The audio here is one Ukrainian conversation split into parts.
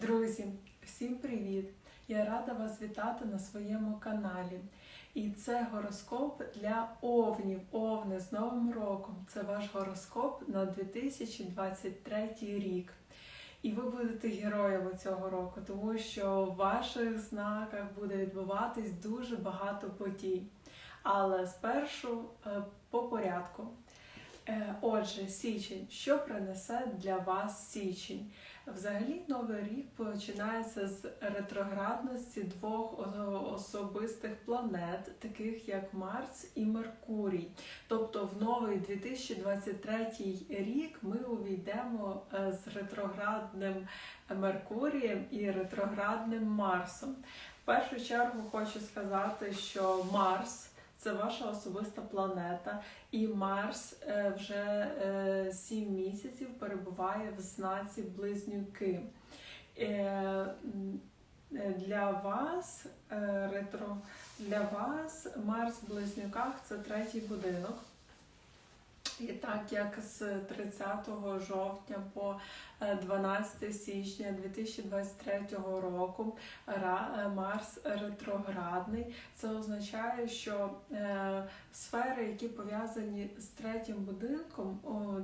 Друзі, всім привіт! Я рада вас вітати на своєму каналі. І це гороскоп для овнів. Овни з Новим роком. Це ваш гороскоп на 2023 рік. І ви будете героями цього року, тому що в ваших знаках буде відбуватись дуже багато подій. Але спершу е, по порядку. Е, Отже, січень, що принесе для вас січень? Взагалі, новий рік починається з ретроградності двох особистих планет, таких як Марс і Меркурій. Тобто, в новий 2023 рік ми увійдемо е, з ретроградним Меркурієм і ретроградним Марсом. В першу чергу хочу сказати, що Марс. Це ваша особиста планета, і Марс е, вже сім 7 місяців перебуває в знаці близнюки. Е, е, Для вас е, ретро для вас Марс в близнюках це третій будинок. І так як з 30 жовтня по е, 12 січня 2023 року е, Марс ретроградний, це означає, що е, сфери, які пов'язані з третім будинком,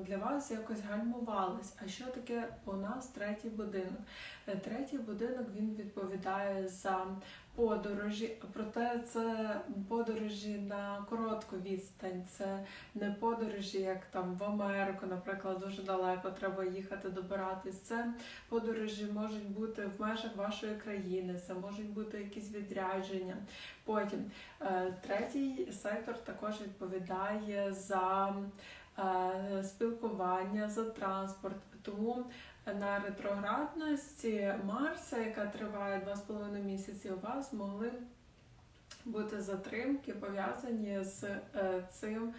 для вас якось гальмувались. А що таке у нас третій будинок? Е, Третій будинок він відповідає за подорожі, проте це подорожі на коротку відстань. Це не подорожі, як там в Америку, наприклад, дуже далеко треба їхати добиратись. Це подорожі можуть бути в межах вашої країни, це можуть бути якісь відрядження. Потім е, третій сектор також відповідає за е, спілкування, за транспорт. Тому на ретроградності Марса, яка триває 2,5 місяці, у вас могли бути затримки пов'язані з е, цим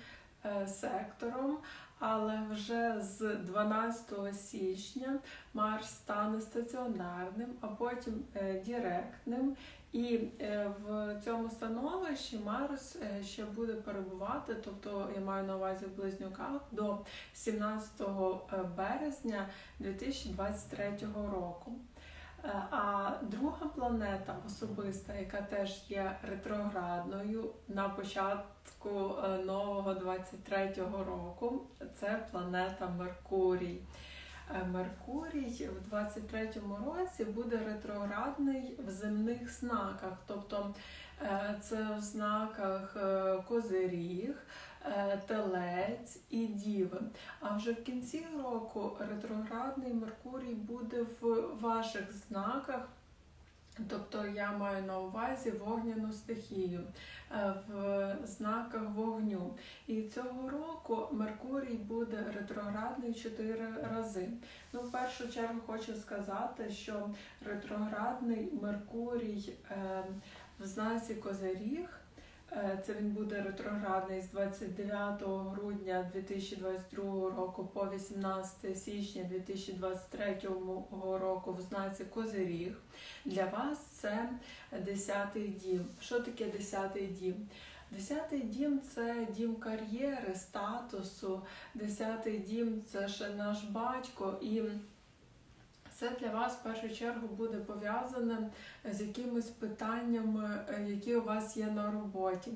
е, сектором. Але вже з 12 січня Марс стане стаціонарним, а потім е, директним. І е, в цьому становищі Марс е, ще буде перебувати, тобто я маю на увазі в близнюках до 17 березня 2023 року. Е, А друга планета особиста, яка теж є ретроградною на початку е, нового 23-го року, це планета Меркурій. Е, Меркурій в 23-му році буде ретроградний в земних знаках, тобто е, це в знаках е, Козиріг, Телець і Діви. А вже в кінці року ретроградний Меркурій буде в ваших знаках. Тобто я маю на увазі вогняну стихію е, в знаках вогню. І цього року Меркурій буде ретроградний чотири рази. Ну, в першу чергу хочу сказати, що ретроградний Меркурій е, в знаці Козиріг. Е, Це він буде ретроградний з 29 грудня 2022 року по 18 січня 2023 року в знаці Козиріг. Для вас це 10-й дім. Що таке 10-й дім? Десятий дім це дім кар'єри, статусу. Десятий дім це ще наш батько. І це для вас в першу чергу буде пов'язане з якимись питаннями, е, які у вас є на роботі.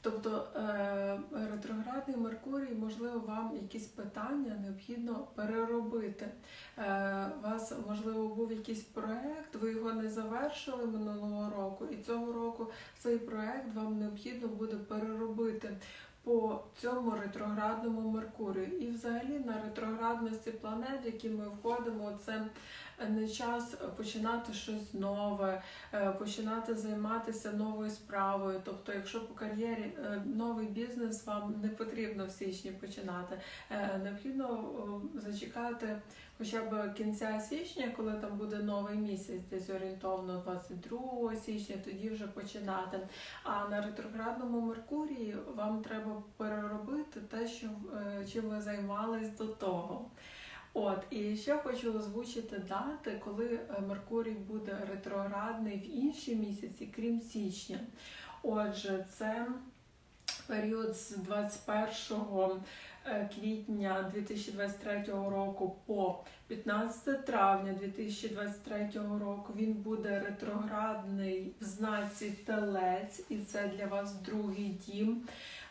Тобто е, ретроградний Меркурій, можливо, вам якісь питання необхідно переробити. Е, У вас, можливо, був якийсь проект, ви його не завершили минулого року, і цього року цей проект вам необхідно буде переробити по цьому ретроградному Меркурію. І взагалі на ретроградності планет, які ми входимо, це не час починати щось нове, е, починати займатися новою справою. Тобто, якщо по кар'єрі е, новий бізнес вам не потрібно в січні починати, е, необхідно зачекати хоча б кінця січня, коли там буде новий місяць, десь орієнтовно 22 січня, тоді вже починати. А на ретроградному Меркурії вам треба переробити те, що е, чим ви займались до того. От, і ще хочу озвучити дати, коли е, Меркурій буде ретроградний в інші місяці, крім січня. Отже, це період з 21 е, квітня 2023 року по 15 травня 2023 року він буде ретроградний в знаці Телець, і це для вас другий дім.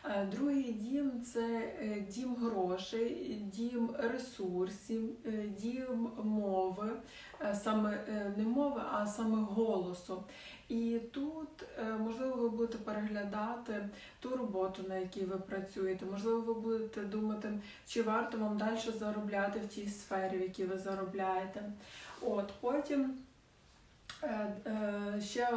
Е, Другий дім це е, дім грошей, дім ресурсів, е, дім мови, е, саме е, не мови, а саме голосу. І тут, е, можливо, ви будете переглядати ту роботу, на якій ви працюєте. Можливо, ви будете думати, чи варто вам далі заробляти в тій сфері, в якій ви заробляєте. От потім. Е, е, Ще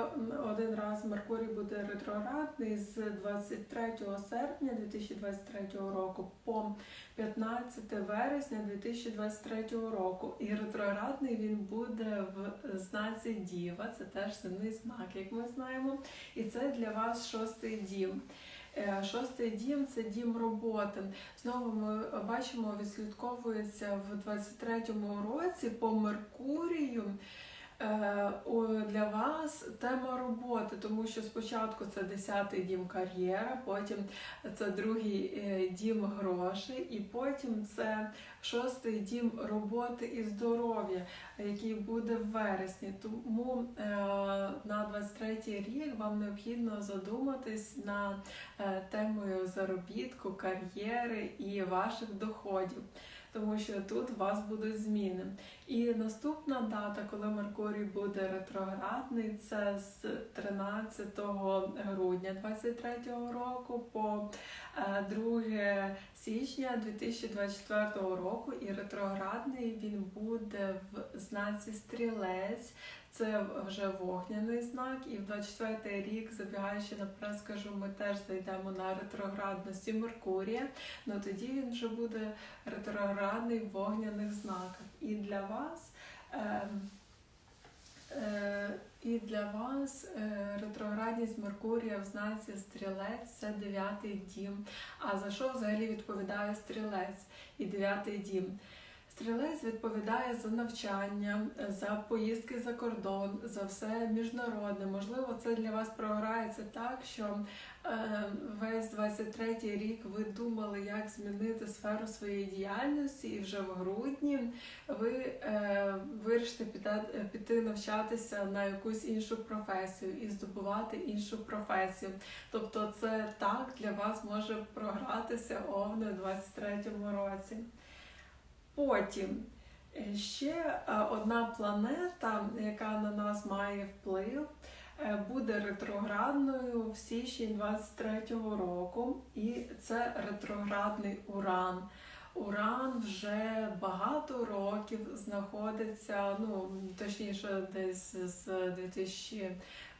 один раз Меркурій буде ретроградний з 23 серпня 2023 року по 15 вересня 2023 року. І ретроградний він буде в знаці Діва, це теж земний знак, як ми знаємо. І це для вас шостий дім. Е, Шостий дім це дім роботи. Знову ми бачимо, відслідковується в 23-му році по Меркурію. Е, Для вас тема роботи, тому що спочатку це 10-й дім кар'єра, потім це другий е, дім грошей, і потім це шостий дім роботи і здоров'я, який буде в вересні. Тому е, на 23-й рік вам необхідно задуматись на темою заробітку, кар'єри і ваших доходів. Тому що тут у вас будуть зміни. І наступна дата, коли Меркурій буде ретроградний, це з 13 грудня 2023 року по е, 2 січня 2024 року. І ретроградний він буде в знаці стрілець. Це вже вогняний знак, і в 24 рік, забігаючи наперед, скажу, ми теж зайдемо на ретроградності Меркурія. Ну тоді він вже буде ретроградний в вогняних знаках. І для вас. Е, е, і для вас е, ретроградність Меркурія в знаці стрілець це дев'ятий дім. А за що взагалі відповідає стрілець і дев'ятий дім? Стрілець відповідає за навчання, за поїздки за кордон, за все міжнародне. Можливо, це для вас програється так, що е, весь 23-й рік ви думали, як змінити сферу своєї діяльності, і вже в грудні ви е, вирішите піти, навчатися на якусь іншу професію і здобувати іншу професію. Тобто, це так для вас може програтися овни у 23-му році. Потім е, ще е, одна планета, яка на нас має вплив, е, буде ретроградною в січні 23-го року, і це ретроградний Уран. Уран вже багато років знаходиться, ну точніше, десь з 2000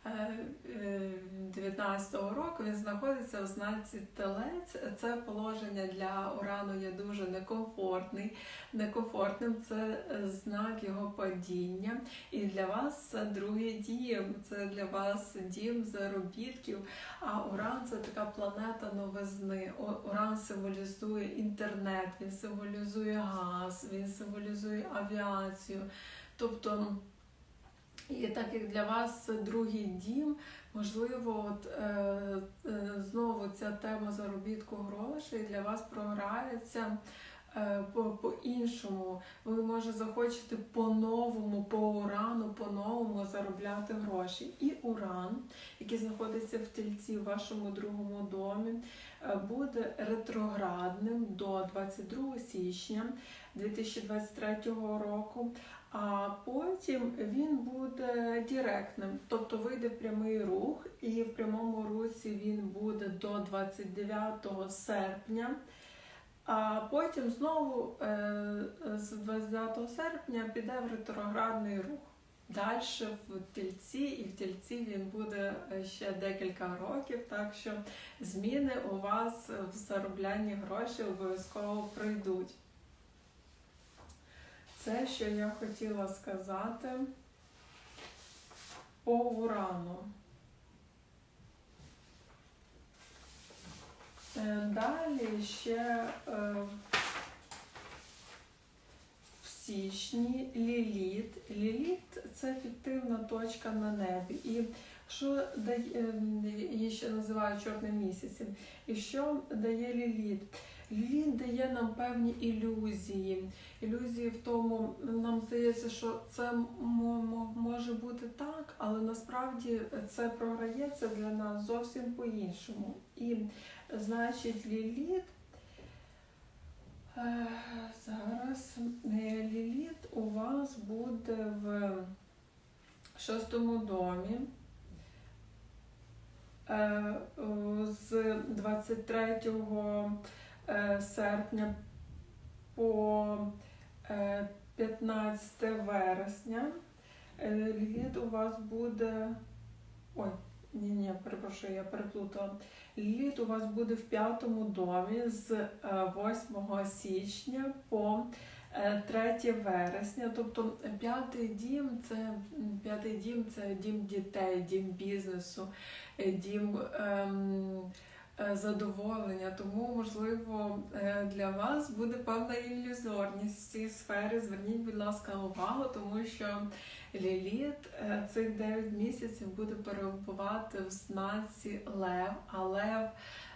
2019 року він знаходиться в знаці Телець. Це положення для урану є дуже некомфортний. Некомфортним це знак його падіння. І для вас це другий дім, це для вас дім заробітків. А Уран це така планета новизни. Уран символізує інтернет, він символізує газ, він символізує авіацію. Тобто і так як для вас другий дім, можливо, от, е, е, знову ця тема заробітку грошей для вас програється е, по-іншому. Ви, може, захочете по-новому, по урану, по-новому заробляти гроші. І уран, який знаходиться в тельці в вашому другому домі, е, буде ретроградним до 22 січня 2023 року. А потім він буде директним, тобто вийде прямий рух, і в прямому русі він буде до 29 серпня. А потім знову е, з 29 серпня піде в ретроградний рух. Далі в тільці, і в тільці він буде ще декілька років, так що зміни у вас в зароблянні грошей обов'язково прийдуть. Це, що я хотіла сказати по урану. Далі ще е, в січні ліліт. Ліліт це фіктивна точка на небі. І що дає, її ще називають чорним місяцем. І що дає ліліт? Він дає нам певні ілюзії. Ілюзії в тому, нам здається, що це може бути так, але насправді це програється для нас зовсім по-іншому. І, значить, ліліт. Е, зараз е, ліліт у вас буде в шостому домі. Е, з 23 е, серпня по 15 е, вересня. Ліліт у вас буде. Ой, ні, ні, перепрошую, я переплутала. Ліліт у вас буде в п'ятому домі з 8 січня по 3 вересня, тобто п'ятий дім це п'ятий дім це дім дітей, дім бізнесу, е, дім ем, е, задоволення. Тому, можливо, е, для вас буде певна ілюзорність в цій сфері. Зверніть, будь ласка, увагу, тому що ліліт е, цих 9 місяців буде перебувати в знаці Лев, а Лев.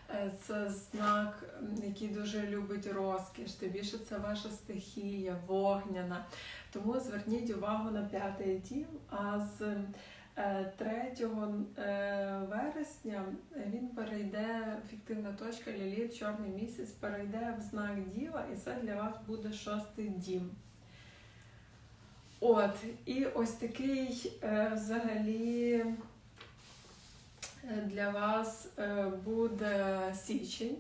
Е, це знак, який дуже любить розкіш, тим більше це ваша стихія, вогняна. Тому зверніть увагу на п'ятий дім. А з 3 е, е, вересня він перейде, фіктивна точка Ліліт, чорний місяць, перейде в знак Діва, і це для вас буде шостий дім. От, і ось такий взагалі для вас е, буде січень.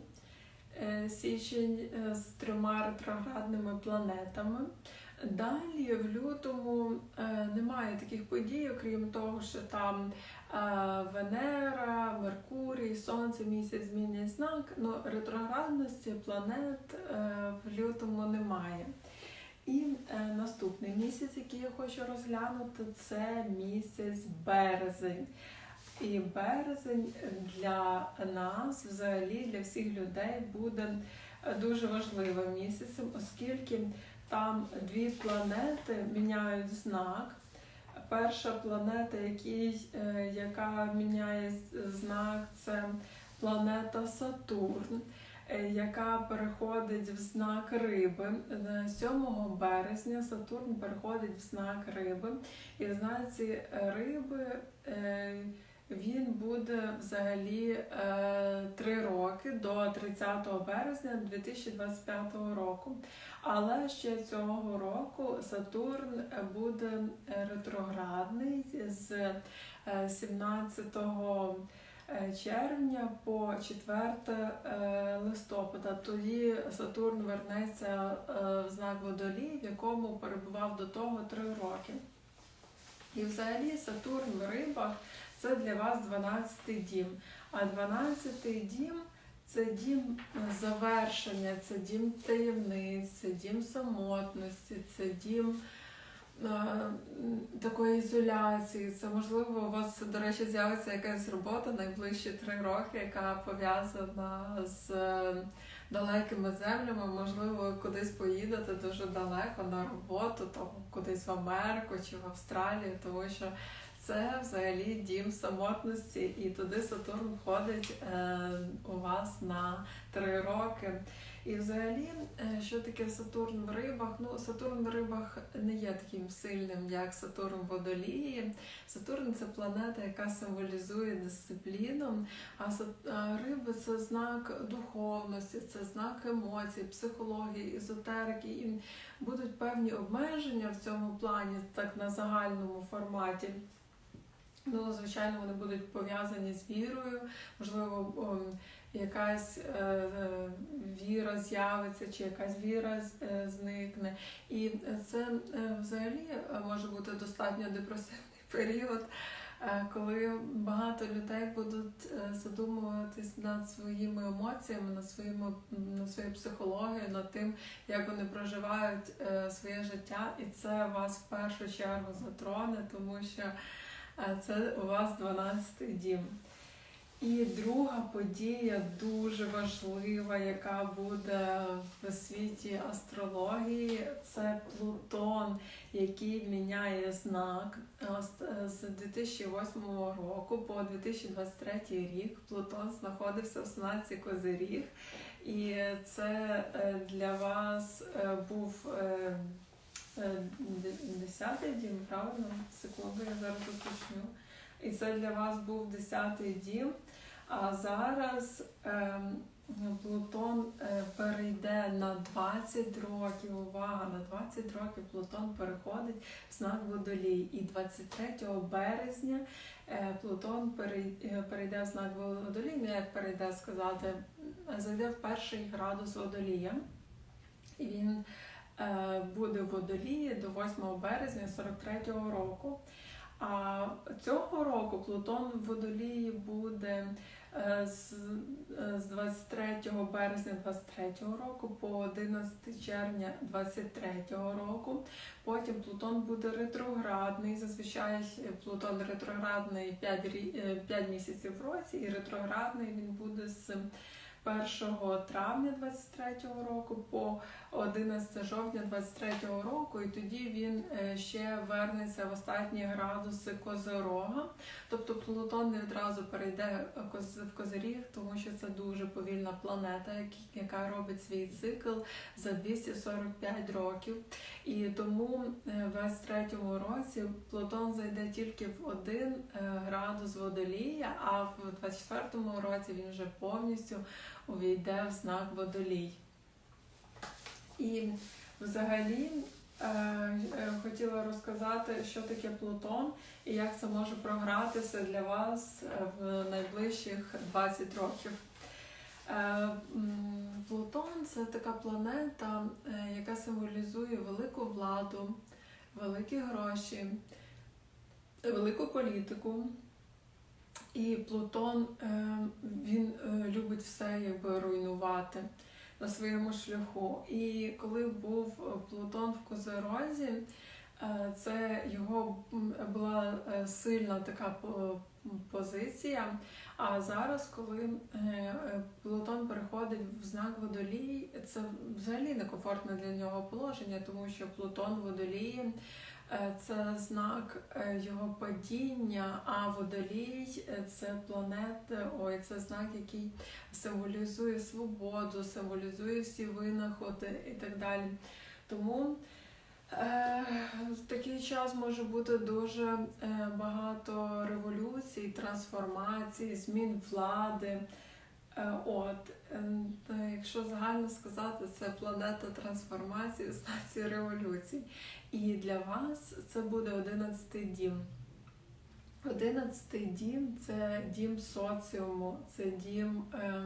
Е, січень е, з трьома ретроградними планетами. Далі в лютому немає таких подій, окрім того, що там Венера, Меркурій, Сонце, місяць змінять знак, але ретроградності планет в лютому немає. І наступний місяць, який я хочу розглянути, це місяць березень. І березень для нас, взагалі, для всіх людей буде дуже важливим місяцем, оскільки там дві планети міняють знак. Перша планета, який, е, яка міняє знак, це планета Сатурн, е, яка переходить в знак риби. 7 березня Сатурн переходить в знак риби. І в знаці риби. Е, він буде взагалі е, три роки до 30 березня 2025 року. Але ще цього року Сатурн буде ретроградний з 17 е, червня по 4 листопада. Тоді Сатурн вернеться в знак водолій, в якому перебував до того три роки. І взагалі Сатурн в рибах це для вас 12-й дім. А 12-й дім це дім завершення, це дім таємниць, це дім самотності, це дім е, такої ізоляції. Це можливо, у вас, до речі, з'явиться якась робота найближчі три роки, яка пов'язана з е, далекими землями. Можливо, кудись поїдете дуже далеко на роботу, то кудись в Америку чи в Австралію, тому що це взагалі дім самотності, і туди Сатурн входить е, у вас на три роки. І взагалі, е, що таке Сатурн в рибах? Ну, Сатурн в рибах не є таким сильним, як Сатурн в водолії. Сатурн це планета, яка символізує дисципліну, а риби це знак духовності, це знак емоцій, психології, езотерики. І будуть певні обмеження в цьому плані, так на загальному форматі. Ну, звичайно, вони будуть пов'язані з вірою, можливо, якась е, е, віра з'явиться, чи якась віра е, зникне. І це взагалі може бути достатньо депресивний період, коли багато людей будуть задумуватись над своїми емоціями, над своїми над своєю психологією, над тим, як вони проживають своє життя, і це вас в першу чергу затроне, тому що це у вас 12 дім. І друга подія дуже важлива, яка буде в світі астрології, це Плутон, який міняє знак з 2008 року по 2023 рік. Плутон знаходився в знаці Козиріг, і це е, для вас е, був е, десятий дім, правильно? Секунду, я зараз уточню. І це для вас був десятий дім. А зараз е, Плутон е, перейде на 20 років. Увага! На 20 років Плутон переходить в знак водолій. І 23 березня е, Плутон е, перейде в знак водолій, не ну, як перейде сказати, зайде в перший градус водолія. І він е, буде в водолії до 8 березня 43-го року. А цього року Плутон в водолії буде Е, з е, 23 березня 23 року по 11 червня 23 року. Потім Плутон буде ретроградний. Зазвичай Плутон ретроградний 5 5 місяців в році, і ретроградний він буде з 1 травня 23-го року по 11 жовтня 23-го року, і тоді він е, ще вернеться в останні градуси Козорога. Тобто Плутон не відразу перейде в Козиріг, тому що це дуже повільна планета, яка робить свій цикл за 245 років. І тому е, в 23-му році Плутон зайде тільки в один е, градус водолія, а в 24-му році він вже повністю увійде в знак водолій. І взагалі е, е, хотіла розказати, що таке Плутон і як це може програтися для вас е, в найближчих 20 років. Плутон це така планета, яка символізує велику владу, великі гроші, велику політику. І Плутон він любить все якби руйнувати на своєму шляху. І коли був е, Плутон в Козерозі, е, це його була е, сильна така позиція. А зараз, коли Плутон переходить в знак водолій, це взагалі некомфортне для нього положення, тому що Плутон водолії це знак е, його падіння, а водолій е, це планета, ой, це знак, який символізує свободу, символізує всі винаходи і так далі. Тому в такий час може бути дуже багато революцій, трансформацій, змін влади. От, якщо загально сказати, це планета трансформації, стації революцій. І для вас це буде одинадцятий дім. Одинадцятий дім це дім соціуму, це дім е,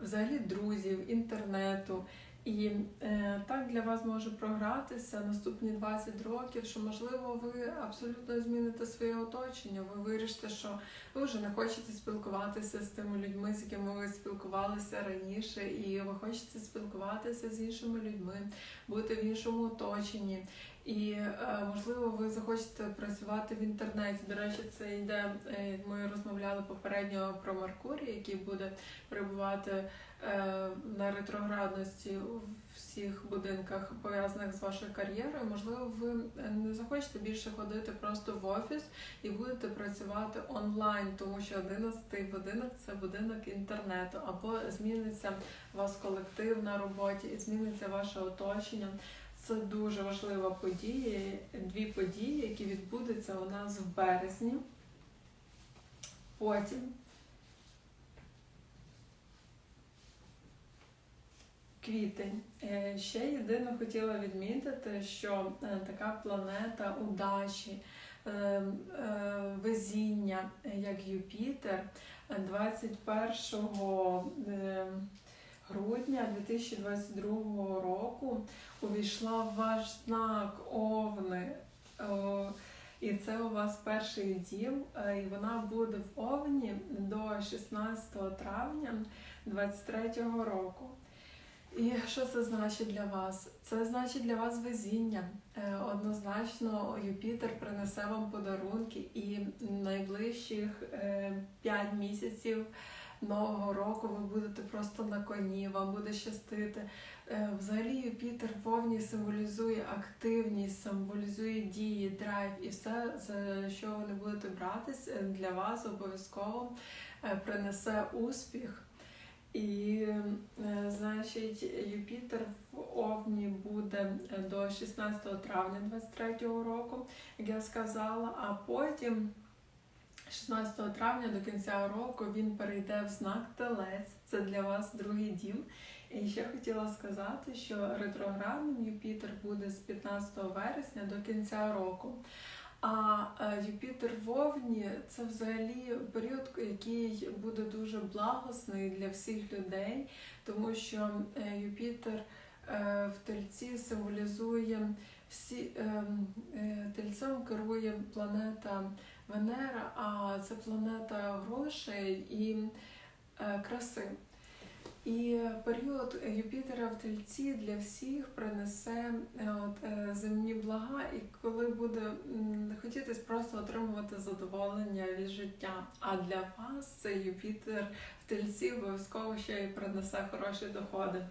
взагалі друзів, інтернету. І е, так для вас може програтися наступні 20 років, що можливо ви абсолютно зміните своє оточення. Ви вирішите, що ви вже не хочете спілкуватися з тими людьми, з якими ви спілкувалися раніше, і ви хочете спілкуватися з іншими людьми, бути в іншому оточенні. І е, можливо, ви захочете працювати в інтернеті. До речі, це йде. Е, ми розмовляли попередньо про Меркурій, який буде перебувати е, на ретроградності у всіх будинках пов'язаних з вашою кар'єрою. Можливо, ви не захочете більше ходити просто в офіс і будете працювати онлайн, тому що 11-й будинок це будинок інтернету, або зміниться у вас колектив на роботі, і зміниться ваше оточення. Це дуже важлива подія, дві події, які відбудуться у нас в березні. Потім квітень. Е, ще єдине хотіла відмітити, що е, така планета удачі, е, везіння, як Юпітер, 21 грудня 2022 року увійшла в ваш знак Овни. І це у вас перший дім, е, і вона буде в Овні до 16 травня 2023 року. І що це значить для вас? Це значить для вас везіння. Е, Однозначно, Юпітер принесе вам подарунки, і найближчих 5 місяців нового року ви будете просто на коні, вам буде щастити. Е, Взагалі, Юпітер в символізує активність, символізує дії, драйв і все, за що ви не будете братись, е, для вас обов'язково е, принесе успіх. І, значить, Юпітер в Овні буде до 16 травня 23 року, як я сказала, а потім 16 травня до кінця року він перейде в знак Телець. Це для вас другий дім. І ще хотіла сказати, що ретроградним Юпітер буде з 15 вересня до кінця року. А е, Юпітер в Овні це взагалі період, який буде дуже благосний для всіх людей, тому що е, Юпітер е, в тельці символізує всі е, е, тельцем керує планета Венера, а це планета грошей і е, краси. І період Юпітера в тельці для всіх принесе е, от, е, земні блага, і коли буде хотітись просто отримувати задоволення від життя. А для вас цей Юпітер в тельці обов'язково ще й принесе хороші доходи.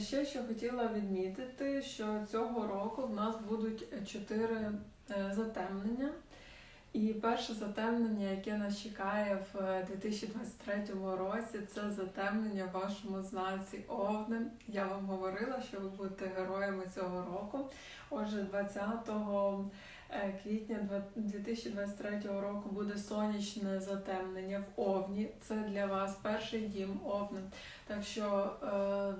Ще що хотіла відмітити, що цього року в нас будуть чотири затемнення. І перше затемнення, яке нас чекає в е, 2023 році, це затемнення в вашому знаці Овни. Я вам говорила, що ви будете героями цього року. Отже, 20 е, квітня 2023 року буде сонячне затемнення в Овні. Це для вас перший дім Овни. Так що е,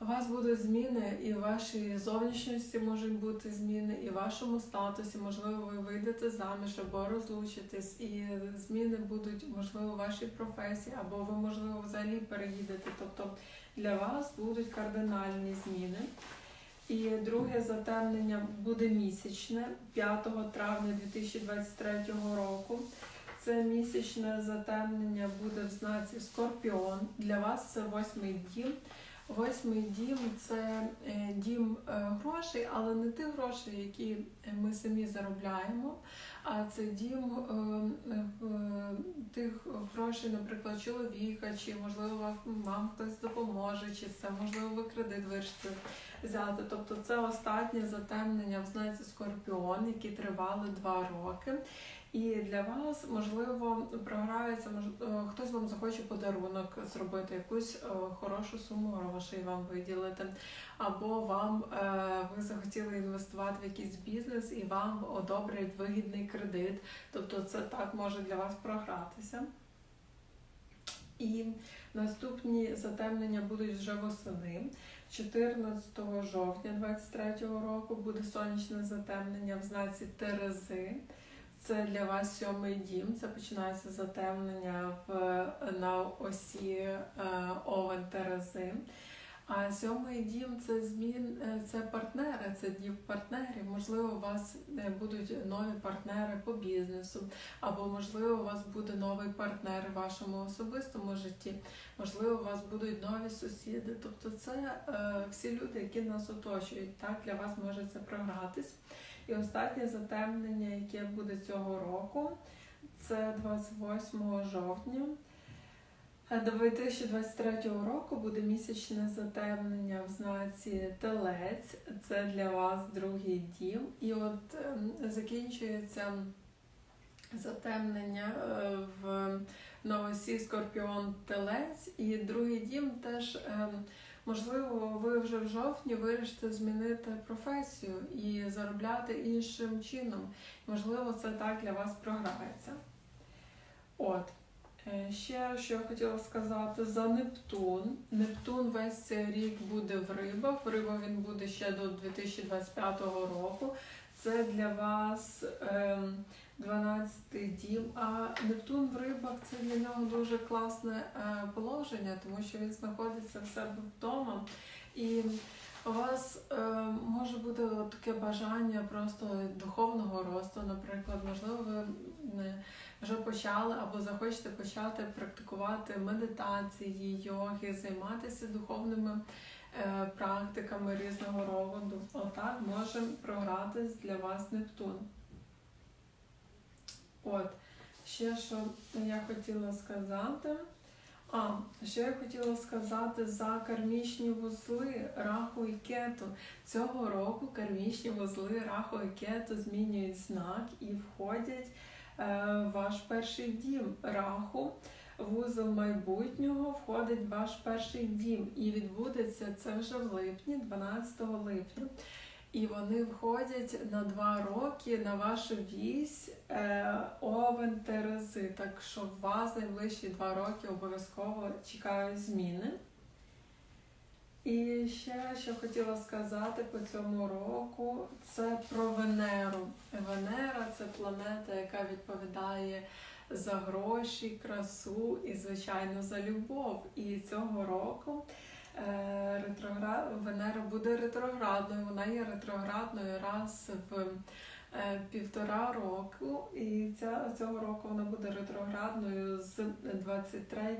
у вас будуть зміни, і в вашій зовнішності можуть бути зміни, і в вашому статусі, можливо, ви вийдете заміж або розлучитесь, і зміни будуть, можливо, в вашій професії, або ви, можливо, взагалі переїдете. Тобто для вас будуть кардинальні зміни. І друге затемнення буде місячне 5 травня 2023 року. Це місячне затемнення буде в знаці Скорпіон. Для вас це восьмий дім. Восьмий дім це е, дім е, грошей, але не тих грошей, які ми самі заробляємо, а це дім е, тих грошей, наприклад, чоловіка, чи можливо вам хтось допоможе, чи це можливо ви кредит вирішите взяти. Тобто це останнє затемнення в знаці Скорпіон, які тривали два роки. І для вас можливо програється, е, хтось вам захоче подарунок зробити, якусь е, хорошу суму грошей вам виділити, або вам е, ви захотіли інвестувати в якийсь бізнес і вам одобрять вигідний кредит. Тобто це так може для вас програтися. І наступні затемнення будуть вже восени. 14 жовтня 2023 року буде сонячне затемнення в знаці Терези. Це для вас сьомий дім. Це починається затемнення в, на осі е, Овен Терези. А сьомий дім це змін, е, це партнери, це дім партнерів. Можливо, у вас е, будуть нові партнери по бізнесу, або можливо, у вас буде новий партнер в вашому особистому житті. Можливо, у вас будуть нові сусіди. Тобто, це е, всі люди, які нас оточують. Так для вас може це програтись. І останнє затемнення, яке буде цього року, це 28 жовтня. Е, До 2023 року буде місячне затемнення в знаці Телець. Це для вас другий дім. І от ем, закінчується затемнення е, в новосі Скорпіон Телець. І другий дім теж. Можливо, ви вже в жовтні вирішите змінити професію і заробляти іншим чином. Можливо, це так для вас програється. От. Е, Ще що я хотіла сказати за Нептун. Нептун весь цей рік буде в рибах. В рибах він буде ще до 2025 року. Це для вас ем, 12-й дім. А Нептун в рибах це для нього дуже класне е, положення, тому що він знаходиться в себе вдома. І У вас е, може бути таке бажання просто духовного росту, наприклад, можливо, ви вже почали або захочете почати практикувати медитації, йоги, займатися духовними е, практиками різного роду. Отак може програтись для вас Нептун. От, ще що я хотіла сказати. А, що я хотіла сказати за кармічні вузли Раху і Кету. Цього року кармічні вузли Раху і Кету змінюють знак і входять е, в ваш перший дім. Раху, вузол майбутнього, входить в ваш перший дім. І відбудеться це вже в липні, 12 липня. І вони входять на два роки на вашу вісь е, Овен Терези. Так що вас найближчі два роки обов'язково чекають зміни. І ще що хотіла сказати по цьому року, це про Венеру. Венера це планета, яка відповідає за гроші, красу і, звичайно, за любов. І цього року ретроград... Венера буде ретроградною. Вона є ретроградною раз в е, півтора року. І ця, цього року вона буде ретроградною з 23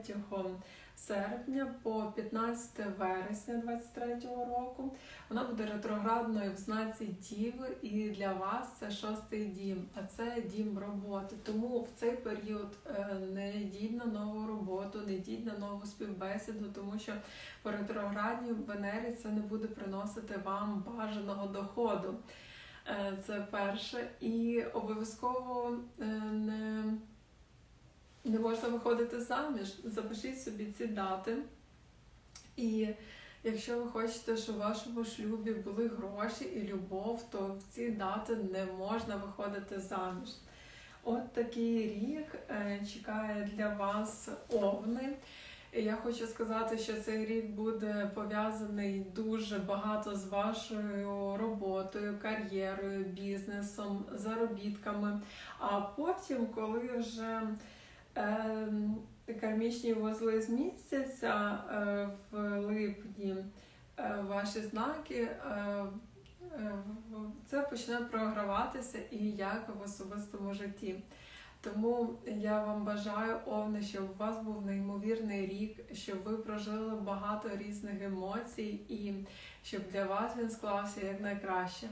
серпня по 15 вересня 23-го року. Вона буде ретроградною в знаці Діви, і для вас це шостий дім, а це дім роботи. Тому в цей період е, не йдіть на нову роботу, не йдіть на нову співбесіду, тому що по ретроградній Венері це не буде приносити вам бажаного доходу. Е, Це перше. І обов'язково е, не не можна виходити заміж. Запишіть собі ці дати. І якщо ви хочете, щоб у вашому шлюбі були гроші і любов, то в ці дати не можна виходити заміж. От такий рік е, чекає для вас овни. Я хочу сказати, що цей рік буде пов'язаний дуже багато з вашою роботою, кар'єрою, бізнесом, заробітками. А потім, коли вже кармічні вузли змістяться е, в липні, е, ваші знаки, е, це почне програватися і як в особистому житті. Тому я вам бажаю, Овне, щоб у вас був неймовірний рік, щоб ви прожили багато різних емоцій і щоб для вас він склався як найкраще.